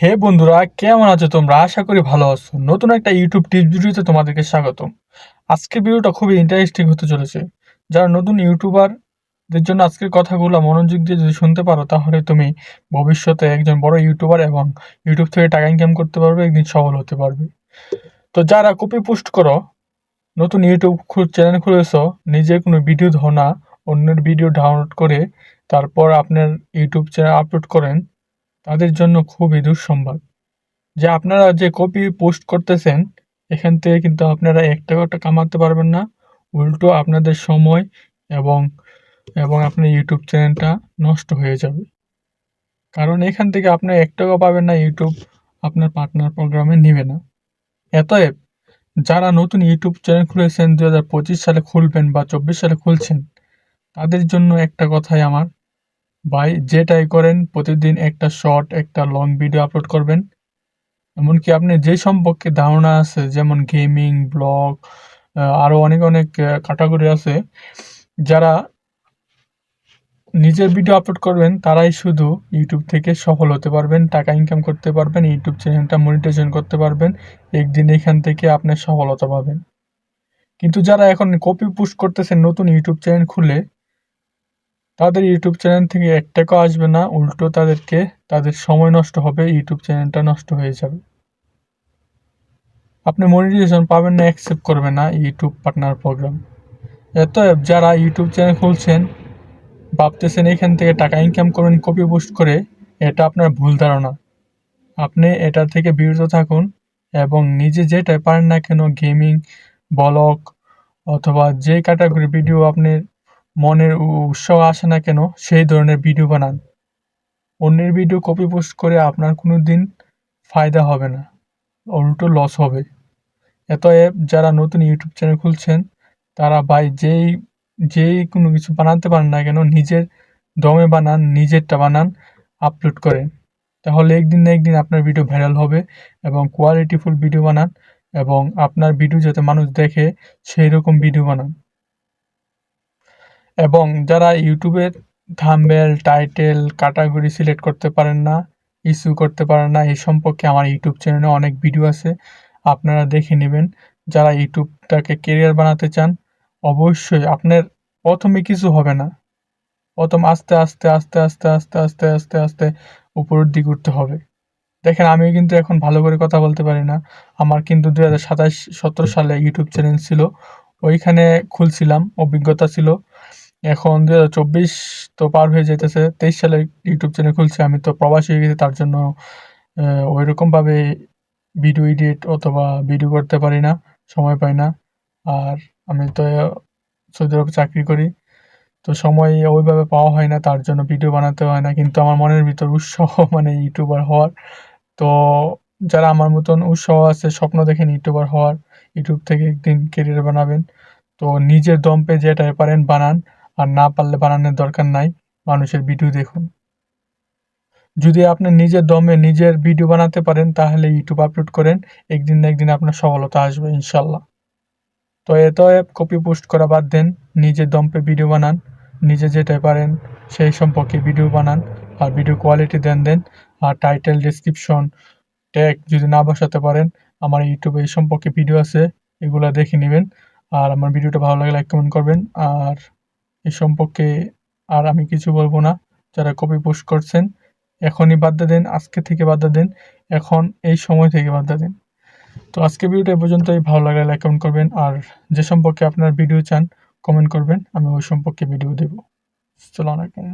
হে বন্ধুরা, কেমন আছো তোমরা? আশা করি ভালো আছো। নতুন একটা ইউটিউব টিপস ভিডিওতে তোমাদেরকে স্বাগতম। আজকের ভিডিওটা খুবই ইন্টারেস্টিং হতে চলেছে। যারা নতুন ইউটিউবারদের জন্য আজকের কথাগুলো মনোযোগ দিয়ে যদি শুনতে পারো, তাহলে তুমি ভবিষ্যতে একজন বড় ইউটিউবার এবং ইউটিউব থেকে টাকা ইনকাম করতে পারবে, একদিন সফল হতে পারবে। তো যারা কপি পোস্ট করো, নতুন ইউটিউব চ্যানেল খুলেছো, নিজে কোনো ভিডিও ধো না, অন্যের ভিডিও ডাউনলোড করে তারপর আপনার ইউটিউব চ্যানেল আপলোড করেন। তাদের জন্য খুবই দুঃসংবাদ। যে আপনারা যে কপি পোস্ট করতেছেন, এখান থেকে কিন্তু আপনারা এক টাকাটা কামাতে পারবেন না। উল্টো আপনাদের সময় এবং এবং আপনার ইউটিউব চ্যানেলটা নষ্ট হয়ে যাবে। কারণ এখান থেকে আপনার এক টাকাও পাবেন না ইউটিউব আপনার পার্টনার প্রোগ্রামে নেবে না। এতএব যারা নতুন ইউটিউব চ্যানেল খুলেছেন দু হাজার পঁচিশ সালে খুলবেন বা চব্বিশ সালে খুলছেন, তাদের জন্য একটা কথাই আমার ভাই, যেটাই করেন, প্রতিদিন একটা শর্ট একটা লং ভিডিও আপলোড করবেন। এমনকি আপনি যে সম্পর্কে ধারণা আছে, যেমন গেমিং ব্লগ আরও অনেক অনেক ক্যাটাগরি আছে, যারা নিজের ভিডিও আপলোড করবেন, তারাই শুধু ইউটিউব থেকে সফল হতে পারবেন, টাকা ইনকাম করতে পারবেন ইউটিউব চ্যানেলটা মনিটাইজেশন করতে পারবেন, একদিন এখান থেকে আপনি সফলতা পাবেন। কিন্তু যারা এখন কপি পুশ করতেছেন, নতুন ইউটিউব চ্যানেল খুলে তাদের ইউটিউব চ্যানেল থেকে এক টাকাও আসবে না, উল্টো তাদেরকে, তাদের সময় নষ্ট হবে ইউটিউব চ্যানেলটা নষ্ট হয়ে যাবে। আপনি মনিটাইজেশন পাবেন না অ্যাকসেপ্ট করবে না ইউটিউব পার্টনার প্রোগ্রাম এত যারা ইউটিউব চ্যানেল খুলছেন, ভাবতেছেন এখান থেকে টাকা ইনকাম করবেন কপি পোস্ট করে, এটা আপনার ভুল ধারণা। আপনি এটা থেকে বিরত থাকুন এবং নিজে যেটাই পারেন না কেন গেমিং ব্লগ অথবা যে ক্যাটাগরি ভিডিও আপনি মনের উৎসাহ আসে না কেন, সেই ধরনের ভিডিও বানান। অন্যের ভিডিও কপি পোস্ট করে আপনার কোনো দিন ফায়দা হবে না, উল্টো লস হবে। অতএব যারা নতুন ইউটিউব চ্যানেল খুলছেন, তারা ভাই যেই যেই কোনো কিছু বানাতে পারেন না কেন, নিজের দমে বানান, নিজেরটা বানান আপলোড করেন। তাহলে একদিন না একদিন আপনার ভিডিও ভাইরাল হবে এবং কোয়ালিটিফুল ভিডিও বানান এবং আপনার ভিডিও যাতে মানুষ দেখে সেই রকম ভিডিও বানান। এবং যারা ইউটিউবের থাম্বেল, টাইটেল, ক্যাটাগরি সিলেক্ট করতে পারেন না, ইস্যু করতে পারেন না, এই সম্পর্কে আমার ইউটিউব চ্যানেলে অনেক ভিডিও আছে, আপনারা দেখে নেবেন। যারা ইউটিউবটাকে কেরিয়ার বানাতে চান, অবশ্যই আপনার প্রথমে কিছু হবে না। প্রথম আস্তে আস্তে আস্তে আস্তে আস্তে আস্তে আস্তে আস্তে উপরের দিকে উঠতে হবে। দেখেন আমি কিন্তু এখন ভালো করে কথা বলতে পারি না। আমার কিন্তু দু হাজার সাতাশ সতেরো সালে ইউটিউব চ্যানেল ছিল, ওইখানে খুলছিলাম, অভিজ্ঞতা ছিল। এখন দু হাজার চব্বিশ তো পার হয়ে যেতেছে তেইশ সালে ইউটিউব চ্যানেল খুলছে, আমি তো প্রবাসী হয়ে গেছি, তার জন্য ওই রকমভাবে ভিডিও এডিট অথবা ভিডিও করতে পারি না, সময় পাই না। আর আমি তো সৌদি আরবে চাকরি করি, তো সময় ওইভাবে পাওয়া হয় না, তার জন্য ভিডিও বানাতে হয় না, কিন্তু আমার মনের ভিতর উৎসাহ মানে ইউটিউবার হওয়ার। তো যারা আমার মতন উৎসাহ আছে, স্বপ্ন দেখেন ইউটিউবার হওয়ার, ইউটিউব থেকে একদিন কেরিয়ার বানাবেন। তো নিজের দম পে যেটাই পারেন, বানান। আর না পারলে বানানোর দরকার নাই। মানুষের ভিডিও দেখুন। যদি আপনি নিজের দমে নিজের ভিডিও বানাতে পারেন, তাহলে ইউটিউব আপলোড করেন। একদিন না একদিন আপনার সফলতা আসবে, ইনশাল্লাহ। তো এত অ্যাপ কপি পোস্ট করা বাদ দেন নিজের দমপে ভিডিও বানান, নিজে যেটাই পারেন সেই সম্পর্কে ভিডিও বানান, আর ভিডিও কোয়ালিটি দেন দেন, আর টাইটেল ডিসক্রিপশন ট্যাগ যদি না বসাতে পারেন, আমার ইউটিউবে এই সম্পর্কে ভিডিও আছে, এগুলো দেখে নেবেন। আর আমার ভিডিওটা ভালো লাগে লাইক কমেন্ট করবেন, আর এ সম্পর্কে আর আমি কিছু বলব না। যারা কপি পোস্ট করছেন, এখনই বাদ দেন, আজকে থেকে বাদ দেন, এখন এই সময় থেকে বাদ দেন। তো আজকে ভিডিওটা এ পর্যন্তই। ভালো লাগলে লাইক কমেন্ট করবেন, আর যে সম্পর্কে আপনার ভিডিও চান কমেন্ট করবেন, আমি ওই সম্পর্কে ভিডিও দেবো। আলাইকুম।